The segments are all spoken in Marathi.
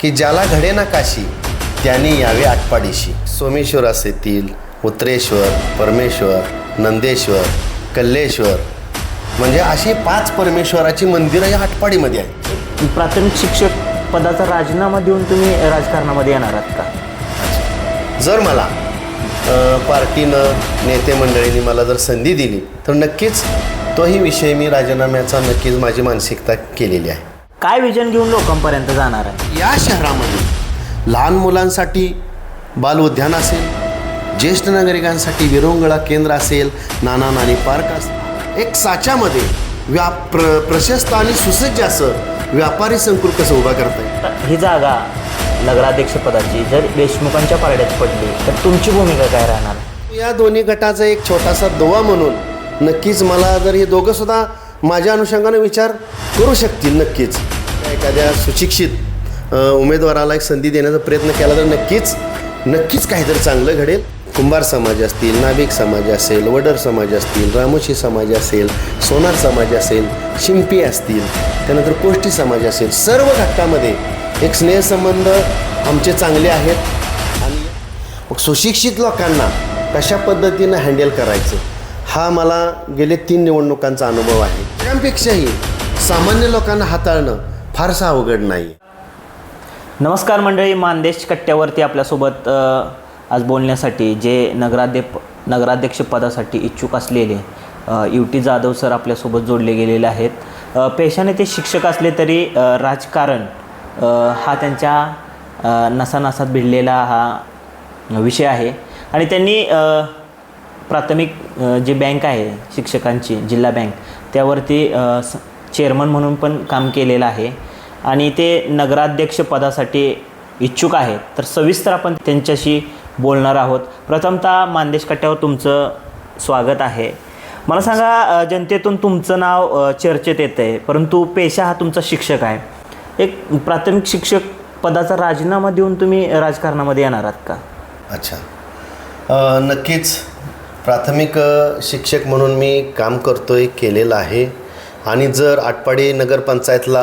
की ज्याला घडे ना काशी त्याने यावे आटपाडीशी. सोमेश्वर असेतील उत्तरेश्वर परमेश्वर नंदेश्वर कल्लेश्वर. म्हणजे अशी पाच परमेश्वराची मंदिरं या आटपाडीमध्ये आहेत. प्राथमिक शिक्षक पदाचा राजीनामा देऊन तुम्ही राजकारणामध्ये येणार आहात का? जर मला पार्टीनं नेते मंडळींनी मला जर संधी दिली तर नक्कीच तोही विषय मी राजीनाम्याचा नक्कीच माझी मानसिकता केलेली आहे. काय विजन घेऊन लोकांपर्यंत जाणार आहे? या शहरामध्ये लहान मुलांसाठी बाल उद्यान असेल ज्येष्ठ नागरिकांसाठी विरंगुळा केंद्र असेल नाना नानी पार्क असेल एक साच्यामध्ये व्या प्र प्रशस्त आणि सुसज्ज असं व्यापारी संकुल कसं उभा करता येईल ही जागा नगराध्यक्षपदाची जर देशमुखांच्या पारड्यात पडली तर तुमची भूमिका काय राहणार? या दोन्ही गटाचा एक छोटासा दोवा म्हणून नक्कीच मला जर हे दोघं सुद्धा माझ्या अनुषंगाने विचार करू शकतील नक्कीच. एखाद्या सुशिक्षित उमेदवाराला एक संधी देण्याचा प्रयत्न केला तर नक्कीच नक्कीच काहीतरी चांगलं घडेल. कुंभार समाज असतील नाभिक समाज असेल वडर समाज असतील रामोशी समाज असेल सोनार समाज असेल शिंपी असतील त्यानंतर कोष्टी समाज असेल सर्व घटकामध्ये एक स्नेहसंबंध आमचे चांगले आहेत. आणि मग सुशिक्षित लोकांना कशा पद्धतीनं हँडल करायचं हा मला गेले तीन निवडणुकांचा अनुभव आहे. दुसऱ्यांपेक्षाही सामान्य लोकांना हाताळणं फारसं अवघड नाही. नमस्कार मंडळी मानदेश कट्ट्यावरती आपल्यासोबत आज बोलण्यासाठी जे नगराध्यप नगराध्यक्षपदासाठी इच्छुक असलेले यू युटी जाधव सर आपल्यासोबत जोडले गेलेले आहेत. पेशाने ते शिक्षक असले तरी राजकारण हा त्यांच्या नसानसात भिडलेला हा विषय आहे. आणि त्यांनी प्राथमिक जी बँक आहे शिक्षकांची जिल्हा बँक त्यावरती स- चेअरमन म्हणून पण काम केलेलं आहे. आणि ते नगराध्यक्ष पदासाठी इच्छुक आहेत. तर सविस्तर आपण त्यांच्याशी बोलणार आहोत. प्रथमतः मानदेश कट्ट्यावर तुमचं स्वागत आहे. मला सांगा जनतेतून तुमचं नाव चर्चेत येतं आहे परंतु पेशा हा तुमचा शिक्षक आहे. एक प्राथमिक शिक्षक पदाचा राजीनामा देऊन तुम्ही राजकारणामध्ये येणार आहात का? अच्छा. नक्कीच. प्राथमिक शिक्षक म्हणून मी काम करतोय केलेलं आहे. आणि जर आटपाडी नगरपंचायतला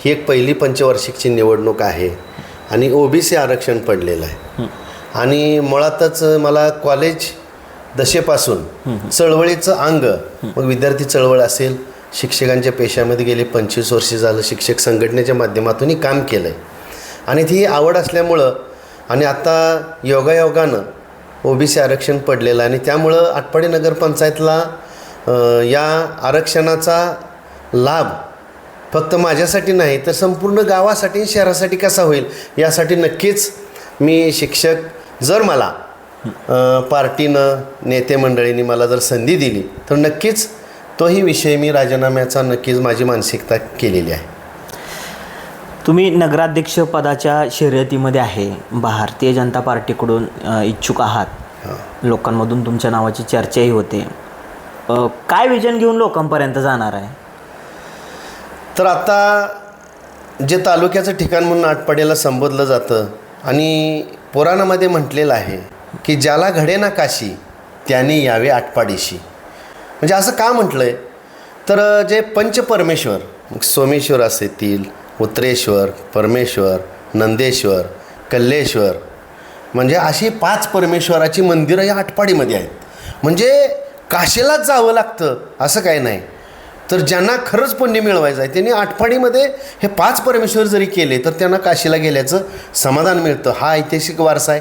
ही एक पहिली पंचवार्षिकची निवडणूक आहे आणि ओबीसी आरक्षण पडलेलं आहे. आणि मुळातच मला कॉलेज दशेपासून चळवळीचं अंग मग विद्यार्थी चळवळ असेल शिक्षकांच्या पेशामध्ये गेले पंचवीस वर्ष झालं शिक्षक संघटनेच्या माध्यमातूनही काम केलं आहे आणि ती आवड असल्यामुळं आणि आता योगायोगानं ओबीसी आरक्षण पडलेलं आणि त्यामुळं आटपाडी नगरपंचायतला या आरक्षणाचा लाभ फक्त माझ्यासाठी नाही तर संपूर्ण गावासाठी शहरासाठी कसा होईल यासाठी नक्कीच मी शिक्षक जर मला पार्टीनं नेते मंडळींनी मला जर संधी दिली तर नक्कीच तोही विषय मी राजीनाम्याचा नक्कीच माझी मानसिकता केलेली आहे. तुम्ही नगराध्यक्ष पदाच्या शर्यतीमध्ये आहे. भारतीय जनता पार्टीकडून इच्छुक आहात. लोकांमधून तुमच्या नावाची चर्चाही होते. काय विजन घेऊन लोकांपर्यंत जाणार आहे? तर आता जे तालुक्याचं ठिकाण म्हणून आटपाड्याला संबोधलं जातं आणि पुराणामध्ये म्हटलेलं आहे की ज्याला घडे ना काशी त्याने यावे आटपाडीशी म्हणजे असं का म्हटलं आहे तर जे पंचपरमेश्वर मग सोमेश्वर असेतील उत्तरेश्वर परमेश्वर नंदेश्वर कल्लेश्वर. म्हणजे अशी पाच परमेश्वराची मंदिरं या आटपाडीमध्ये आहेत. म्हणजे काशीलाच जावं लागतं असं काही नाही. तर ज्यांना खरंच पुण्य मिळवायचं आहे त्यांनी आटपाडीमध्ये हे पाच परमेश्वर जरी केले तर त्यांना काशीला गेल्याचं समाधान मिळतं. हा ऐतिहासिक वारसा आहे.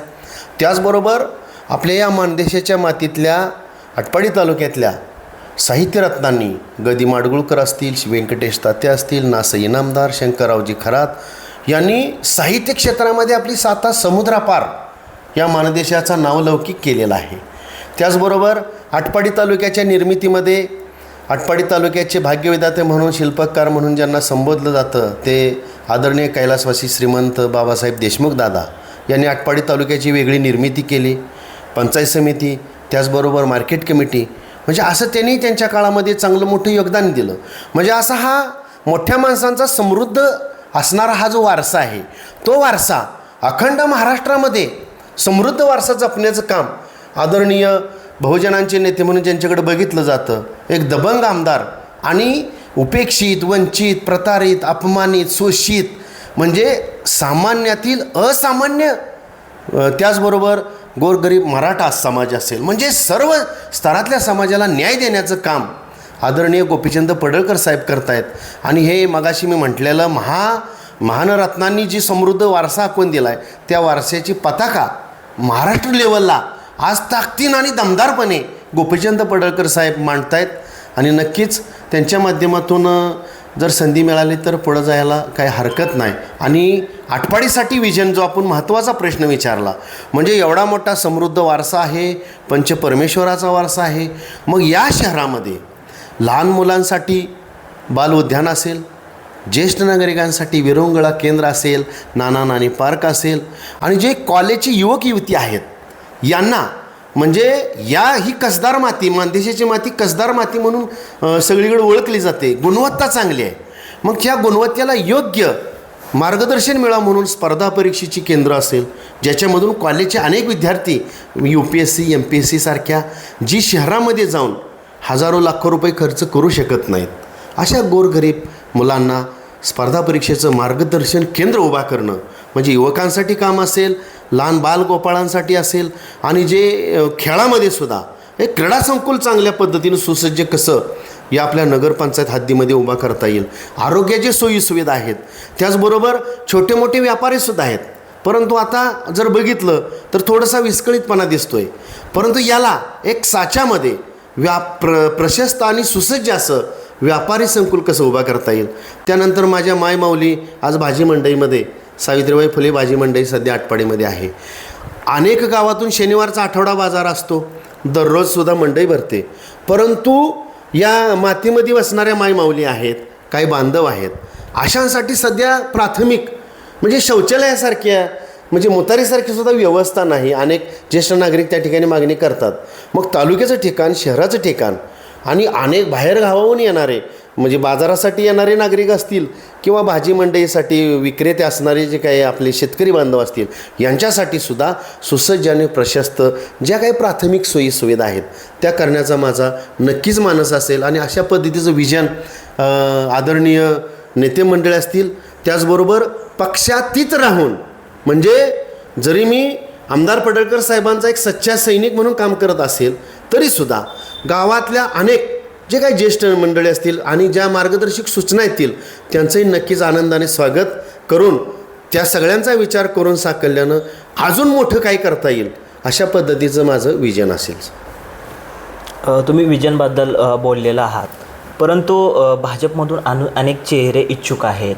त्याचबरोबर आपल्या या मानदेशाच्या मातीतल्या आटपाडी तालुक्यातल्या साहित्यरत्नांनी गदी माडगुळकर असतील व्यंकटेश तात्या असतील नास इनामदार शंकररावजी खरात यांनी साहित्य क्षेत्रामध्ये आपली साता समुद्रापार या मानदेशाचा नावलौकिक केलेला आहे. त्याचबरोबर आटपाडी तालुक्याच्या निर्मितीमध्ये आटपाडी तालुक्याचे भाग्यविधाते म्हणून शिल्पकार म्हणून ज्यांना संबोधलं जातं ते आदरणीय कैलासवासी श्रीमंत बाबासाहेब देशमुख दादा यांनी आटपाडी तालुक्याची वेगळी निर्मिती केली. पंचायत समिती त्याचबरोबर मार्केट कमिटी म्हणजे असं त्यांनी त्यांच्या काळामध्ये चांगलं मोठं योगदान दिलं. म्हणजे असा हा मोठ्या माणसांचा समृद्ध असणारा हा जो वारसा आहे तो वारसा अखंड महाराष्ट्रामध्ये समृद्ध वारसा जपण्याचं काम आदरणीय बहुजनांचे नेते म्हणून ज्यांच्याकडे बघितलं जातं एक दबंग आमदार आणि उपेक्षित वंचित प्रतारित अपमानित शोषित म्हणजे सामान्यातील असामान्य त्याचबरोबर गोरगरीब मराठा समाज असेल म्हणजे सर्व स्तरातल्या समाजाला न्याय देण्याचं काम आदरणीय गोपीचंद पडळकर साहेब करतायत. आणि हे मगाशी मी म्हटलेलं महा महानरत्नांनी जी समृद्ध वारसा आखून दिला आहे त्या वारशाची पताका महाराष्ट्र लेवलला आज ताकदीन आणि दमदारपणे गोपीचंद पडळकर साहेब मांडतायत. आणि नक्कीच त्यांच्या माध्यमातून जर संधी मिळाली तर पुढं जायला काही हरकत नाही. आणि आटपाडीसाठी विजन जो आपण महत्त्वाचा प्रश्न विचारला म्हणजे एवढा मोठा समृद्ध वारसा आहे पंचपरमेश्वराचा वारसा आहे मग या शहरामध्ये लहान मुलांसाठी बाल उद्यान असेल ज्येष्ठ नागरिकांसाठी विरंगुळा केंद्र असेल नाना नानी पार्क असेल आणि जे कॉलेजची युवक युवती आहेत यांना म्हणजे या ही कसदार माती मानदेशाची माती कसदार माती म्हणून सगळीकडे ओळखली जाते. गुणवत्ता चांगली आहे. मग ह्या गुणवत्तेला योग्य मार्गदर्शन मिळा म्हणून स्पर्धा परीक्षेची केंद्र असेल ज्याच्यामधून कॉलेजचे अनेक विद्यार्थी U P S C M P S C सारख्या जी शहरामध्ये जाऊन हजारो लाखो रुपये खर्च करू शकत नाहीत अशा गोरगरीब मुलांना स्पर्धा परीक्षेचं मार्गदर्शन केंद्र उभा करणं म्हणजे युवकांसाठी काम असेल लहान बालगोपाळांसाठी असेल आणि जे खेळामध्ये सुद्धा हे क्रीडा संकुल चांगल्या पद्धतीनं सुसज्ज कसं या आपल्या नगरपंचायत हद्दीमध्ये उभा करता येईल. आरोग्याचे सोयीसुविधा आहेत त्याचबरोबर छोटे मोठे व्यापारीसुद्धा आहेत. परंतु आता जर बघितलं तर थोडासा विस्कळीतपणा दिसतोय. परंतु याला एक साच्यामध्ये व्या प्र प्रशस्त आणि सुसज्ज असं व्यापारी संकुल कसं उभा करता येईल? त्यानंतर माझ्या मायमाऊली आज भाजी मंडईमध्ये सावित्रीबाई फुले भाजी मंडई सध्या आटपाडीमध्ये आहे. अनेक गावातून शनिवारचा आठवडा बाजार असतो. दररोजसुद्धा मंडई भरते. परंतु या मातीमध्ये वसणाऱ्या मायमाऊली आहेत काही बांधव आहेत. अशांसाठी सध्या प्राथमिक म्हणजे शौचालयासारख्या म्हणजे मोतारीसारखी सुद्धा व्यवस्था नाही. अनेक ज्येष्ठ नागरिक त्या ठिकाणी मागणी करतात. मग तालुक्याचं ठिकाण शहराचं ठिकाण आणि अनेक बाहेर गावाहून येणारे म्हणजे बाजारासाठी येणारे नागरिक असतील किंवा भाजी मंडईसाठी विक्रेते असणारे जे काही आपले शेतकरी बांधव असतील यांच्यासाठी सुद्धा सुसज्ज आणि प्रशस्त ज्या काही प्राथमिक सोयी सुविधा आहेत त्या करण्याचा माझा नक्कीच मानस असेल. आणि अशा पद्धतीचं विजन आदरणीय नेते मंडळी असतील त्याचबरोबर पक्षातीत राहून म्हणजे जरी मी आमदार पडळकर साहेबांचा एक सच्चा सैनिक म्हणून काम करत असेल तरीसुद्धा गावातल्या अनेक जे काही ज्येष्ठ मंडळी असतील आणि ज्या मार्गदर्शक सूचना येतील त्यांचंही नक्कीच आनंदाने स्वागत करून त्या सगळ्यांचा विचार करून साकल्यानं अजून मोठं काय करता येईल अशा पद्धतीचं माझं विजन असेल. तुम्ही विजनबद्दल बोललेला आहात. परंतु भाजपमधून अनु अनेक चेहरे इच्छुक आहेत.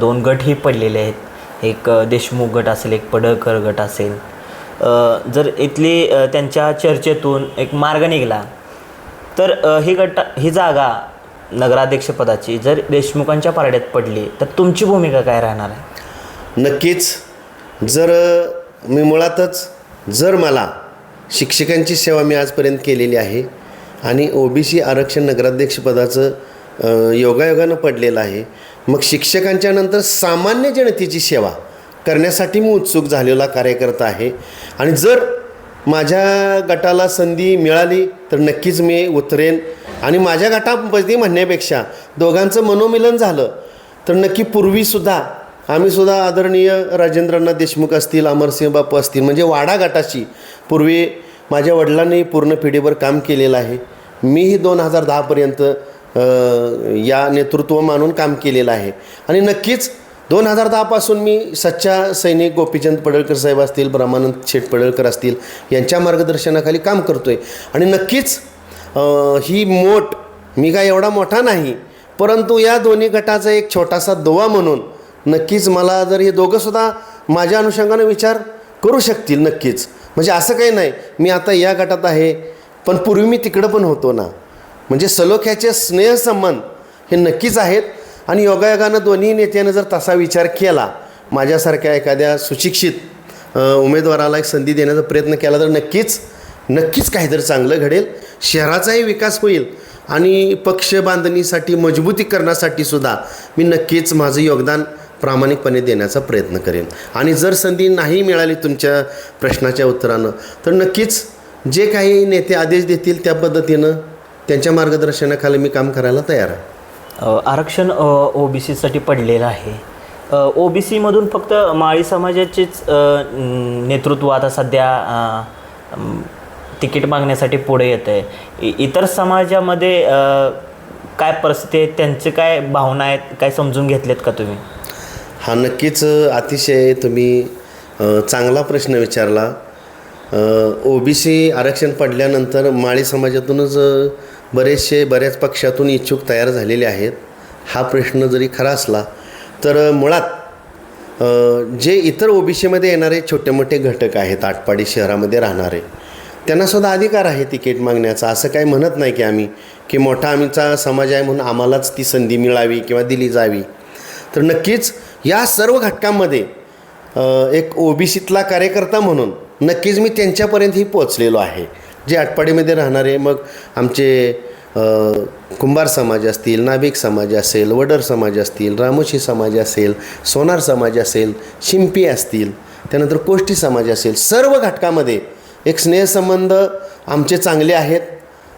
दोन गटही पडलेले आहेत. एक देशमुख गट असेल एक पडळकर गट असेल. जर इथली त्यांच्या चर्चेतून एक मार्ग निघाला तर ही गट ही जागा नगराध्यक्षपदाची जर देशमुखांच्या पारड्यात पडली तर तुमची भूमिका काय राहणार आहे? नक्कीच. जर मी मुळातच जर मला शिक्षकांची सेवा मी आजपर्यंत केलेली आहे आणि ओ बी सी आरक्षण नगराध्यक्षपदाचं योगायोगानं पडलेलं आहे मग शिक्षकांच्या नंतर सामान्य जनतेची सेवा करण्यासाठी मी उत्सुक झालेला कार्यकर्ता आहे. आणि जर माझ्या गटाला संधी मिळाली तर नक्कीच मी उतरेन. आणि माझ्या गटामध्ये म्हणण्यापेक्षा दोघांचं मनोमिलन झालं तर नक्की पूर्वीसुद्धा आम्हीसुद्धा आदरणीय राजेंद्रनाथ देशमुख असतील अमरसिंह बापू असतील म्हणजे वाडा गटाची पूर्वी माझ्या वडिलांनी पूर्ण पिढीवर काम केलेलं आहे. मीही दोन हजार दहापर्यंत या नेतृत्व मानून काम केलेलं आहे. आणि नक्कीच दोन हजार दहापासून मी सच्चा सैनिक गोपीचंद पडळकर साहेब असतील ब्रह्मानंद शेठ पडळकर असतील यांच्या मार्गदर्शनाखाली काम करतो आहे आणि नक्कीच ही मोठ मी काय एवढा मोठा नाही परंतु या दोन्ही गटाचा एक छोटासा दोवा म्हणून नक्कीच मला जर हे दोघंसुद्धा माझ्या अनुषंगानं विचार करू शकतील नक्कीच. म्हणजे असं काही नाही मी आता या गटात आहे पण पूर्वी मी तिकडं पण होतो ना. म्हणजे सलोख्याचे स्नेहसंबंध हे नक्कीच आहेत. आणि योगायोगानं दोन्ही नेत्यानं जर तसा विचार केला माझ्यासारख्या एखाद्या सुशिक्षित उमेदवाराला एक संधी देण्याचा प्रयत्न केला तर नक्कीच नक्कीच काहीतरी चांगलं घडेल. शहराचाही विकास होईल आणि पक्ष बांधणीसाठी मजबूतीकरणासाठी सुद्धा मी नक्कीच माझं योगदान प्रामाणिकपणे देण्याचा प्रयत्न करेन. आणि जर संधी नाही मिळाली तुमच्या प्रश्नाच्या उत्तरानं तर नक्कीच जे काही नेते आदेश देतील त्या पद्धतीनं त्यांच्या मार्गदर्शनाखाली मी काम करायला तयार आहे. आरक्षण ओ बी सीसाठी पडलेलं आहे. ओ बी सीमधून फक्त माळी समाजाचेच नेतृत्व आता सध्या तिकीट मागण्यासाठी पुढे येत आहे इतर समाजामध्ये काय परिस्थिती आहे? त्यांचे काय भावना आहेत? काय समजून घेतलेत का तुम्ही? हा नक्कीच अतिशय तुम्ही चांगला प्रश्न विचारला. ओ बी सी आरक्षण पडल्यानंतर माळी समाजातूनच बरेचसे बऱ्याच पक्षातून इच्छुक तयार झालेले आहेत. हा प्रश्न जरी खरा असला तर मुळात जे इतर ओ बी सीमध्ये येणारे छोटे मोठे घटक आहेत आटपाडी शहरामध्ये राहणारे त्यांनासुद्धा अधिकार आहे तिकीट मागण्याचा. असं काही म्हणत नाही की आम्ही की मोठा आमचा समाज आहे म्हणून आम्हालाच ती संधी मिळावी किंवा दिली जावी. तर नक्कीच या सर्व घटकांमध्ये एक ओ बी सीतला कार्यकर्ता म्हणून नक्कीच मी त्यांच्यापर्यंतही पोचलेलो आहे. जे आटपाडीमध्ये राहणारे मग आमचे कुंभार समाज असतील नाभिक समाज असेल वडर समाज असतील रामोशी समाज असेल सोनार समाज असेल शिंपी असतील त्यानंतर कोष्टी समाज असेल सर्व घटकामध्ये एक स्नेहसंबंध आमचे चांगले आहेत.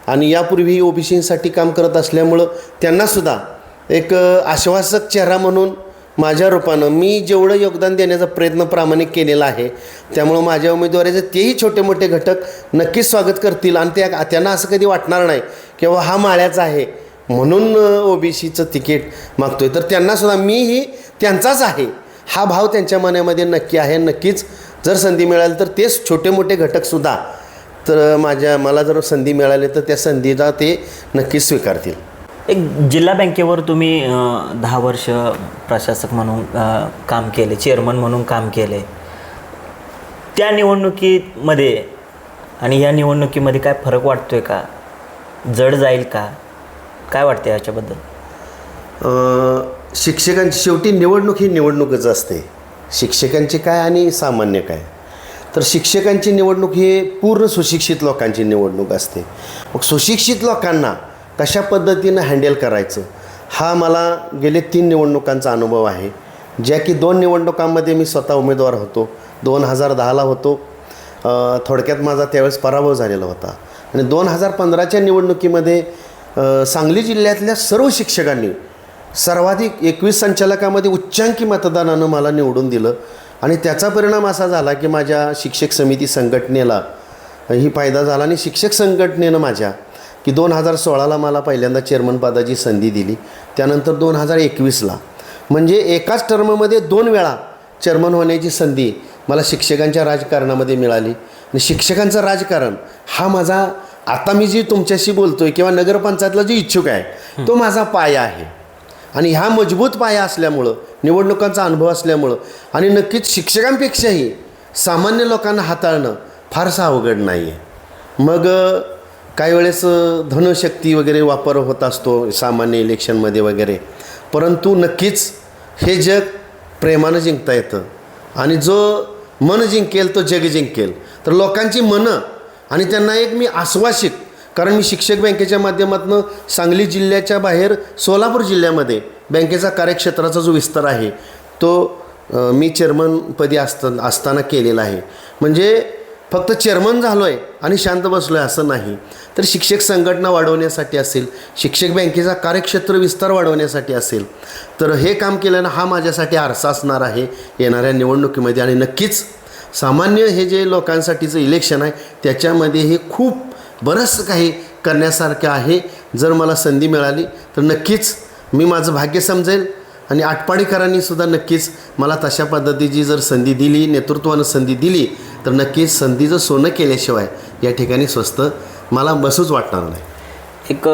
आणि यापूर्वी ओ बी काम करत असल्यामुळं त्यांनासुद्धा एक आश्वासक चेहरा म्हणून माझ्या रूपानं मी जेवढं योगदान देण्याचा प्रयत्न प्रामाणिक केलेला आहे त्यामुळं माझ्या उमेदवाराचे तेही छोटे मोठे घटक नक्कीच स्वागत करतील आणि त्या त्यांना असं कधी वाटणार नाही की बाबा हा माळ्याचा आहे म्हणून ओ बी सीचं तिकीट मागतोय. तर त्यांनासुद्धा मीही त्यांचाच आहे. हा भाव त्यांच्या मनामध्ये नक्की आहे. नक्कीच जर संधी मिळाली तर तेच छोटे मोठे घटकसुद्धा तर माझ्या मला जर संधी मिळाली तर त्या संधीला ते नक्कीच स्वीकारतील. एक जिल्हा बँकेवर तुम्ही दहा वर्ष प्रशासक म्हणून काम केले चेअरमन म्हणून काम केले. त्या निवडणुकीमध्ये आणि या निवडणुकीमध्ये काय फरक वाटतोय का? जड जाईल का? काय वाटते याच्याबद्दल? शिक्षकांची शेवटी निवडणूक ही निवडणूकच असते. शिक्षकांची काय आणि सामान्य काय? तर शिक्षकांची निवडणूक ही पूर्ण सुशिक्षित लोकांची निवडणूक असते. मग सुशिक्षित लोकांना कशा पद्धतीनं हँडल करायचं? हा मला गेले तीन निवडणुकांचा अनुभव आहे. ज्या की दोन निवडणुकांमध्ये मी स्वतः उमेदवार होतो. दोन हजार दहाला होतो. थोडक्यात माझा त्यावेळेस पराभव झालेला होता. आणि दोन हजार पंधराच्या निवडणुकीमध्ये सांगली जिल्ह्यातल्या सर्व शिक्षकांनी सर्वाधिक एकवीस संचालकामध्ये उच्चांकी मतदानानं मला निवडून दिलं. आणि त्याचा परिणाम असा झाला की माझ्या शिक्षक समिती संघटनेला ही फायदा झाला आणि शिक्षक संघटनेनं माझ्या की दोन हजार सोळाला मला पहिल्यांदा चेअरमन पदाची संधी दिली. त्यानंतर दोन हजार एकवीसला. म्हणजे एकाच टर्ममध्ये दोन वेळा चेअरमन होण्याची संधी मला शिक्षकांच्या राजकारणामध्ये मिळाली. आणि शिक्षकांचं राजकारण हा माझा आता मी जी तुमच्याशी बोलतोय किंवा नगरपंचायतला जी इच्छुक आहे तो माझा पाया आहे. आणि ह्या मजबूत पाया असल्यामुळं निवडणुकांचा अनुभव असल्यामुळं आणि नक्कीच शिक्षकांपेक्षाही सामान्य लोकांना हाताळणं फारसं अवघड नाही आहे मग काही वेळेस धनशक्ती वगैरे वापर होत असतो सामान्य इलेक्शनमध्ये वगैरे. परंतु नक्कीच हे जग प्रेमानं जिंकता येतं. आणि जो मन जिंकेल तो जग जिंकेल. तर लोकांची मनं आणि त्यांना एक मी आश्वासित कारण मी शिक्षक बँकेच्या माध्यमातून सांगली जिल्ह्याच्या बाहेर सोलापूर जिल्ह्यामध्ये बँकेचा कार्यक्षेत्राचा जो विस्तार आहे तो मी चेअरमनपदी असता असताना केलेला आहे. म्हणजे फक्त चेअरमन झालो आहे आणि शांत बसलो आहे असं नाही. तर शिक्षक संघटना वाढवण्यासाठी असेल शिक्षक बँकेचा कार्यक्षेत्र विस्तार वाढवण्यासाठी असेल तर हे काम केल्यानं हा माझ्यासाठी आरसा असणार आहे येणाऱ्या निवडणुकीमध्ये. आणि नक्कीच सामान्य हे जे लोकांसाठीचं इलेक्शन आहे त्याच्यामध्ये हे खूप बरंच काही करण्यासारखं आहे. जर मला संधी मिळाली तर नक्कीच मी माझं भाग्य समजेल. आणि आटपाडीकरांनी सुद्धा नक्कीच मला तशा पद्धतीची जर संधी दिली नेतृत्वानं संधी दिली तर नक्कीच संधीचं सोनं केल्याशिवाय या ठिकाणी स्वस्त मला बसूच वाटणार नाही. एक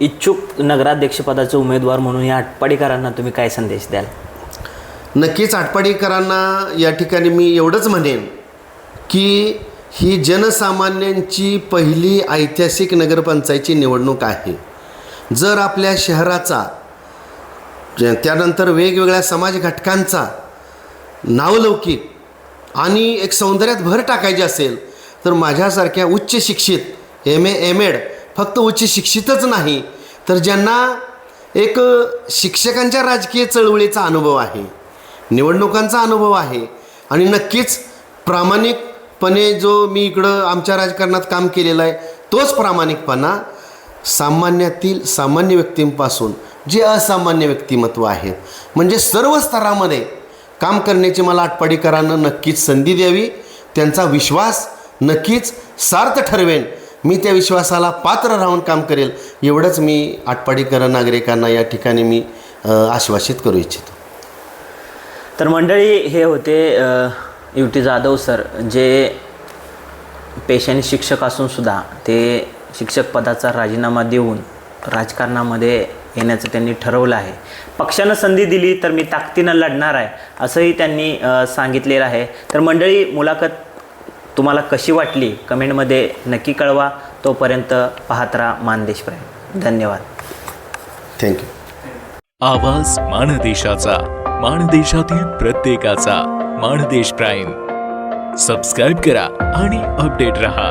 इच्छुक नगराध्यक्षपदाचे उमेदवार म्हणून या आटपाडीकरांना तुम्ही काय संदेश द्याल? नक्कीच आटपाडीकरांना या ठिकाणी मी एवढंच म्हणेन की ही जनसामान्यांची पहिली ऐतिहासिक नगरपंचायतची निवडणूक आहे. जर आपल्या शहराचा त्यानंतर वेगवेगळ्या समाज घटकांचा नावलौकिक आणि एक सौंदर्यात भर टाकायची असेल तर माझ्यासारख्या उच्च शिक्षित एम ए एम एड फक्त उच्च शिक्षितच नाही तर ज्यांना एक शिक्षकांच्या राजकीय चळवळीचा अनुभव आहे निवडणुकांचा अनुभव आहे आणि नक्कीच प्रामाणिकपणे जो मी इकडं आमच्या राजकारणात काम केलेलं आहे तोच प्रामाणिकपणा सामान्यातील सामान्य व्यक्तींपासून जे असामान्य व्यक्तिमत्व आहेत म्हणजे सर्व स्तरामध्ये काम करण्याची मला आटपाडीकरांना नक्कीच संधी द्यावी. त्यांचा विश्वास नक्कीच सार्थ ठरवेन. मी त्या विश्वासाला पात्र राहून काम करेल एवढंच मी आटपाडीकर नागरिकांना या ठिकाणी मी आश्वासित करू इच्छितो. तर मंडळी हे होते युटी जाधव सर जे पेशाने शिक्षक असूनसुद्धा ते शिक्षक पदाचा राजीनामा देऊन राजकारणामध्ये येण्याचं त्यांनी ठरवलं आहे. पक्षानं संधी दिली तर मी ताकदीनं लढणार आहे असंही त्यांनी सांगितलेलं आहे. तर मंडळी मुलाखत तुम्हाला कशी वाटली? कमेंटमध्ये नक्की कळवा. तोपर्यंत पाहत राहा मानदेश प्राईम धन्यवाद. थँक्यू आवाज माणदेशाचा माणदेशातील प्रत्येकाचा. माणदेश प्राईम. सबस्क्राईब करा आणि अपडेट रहा.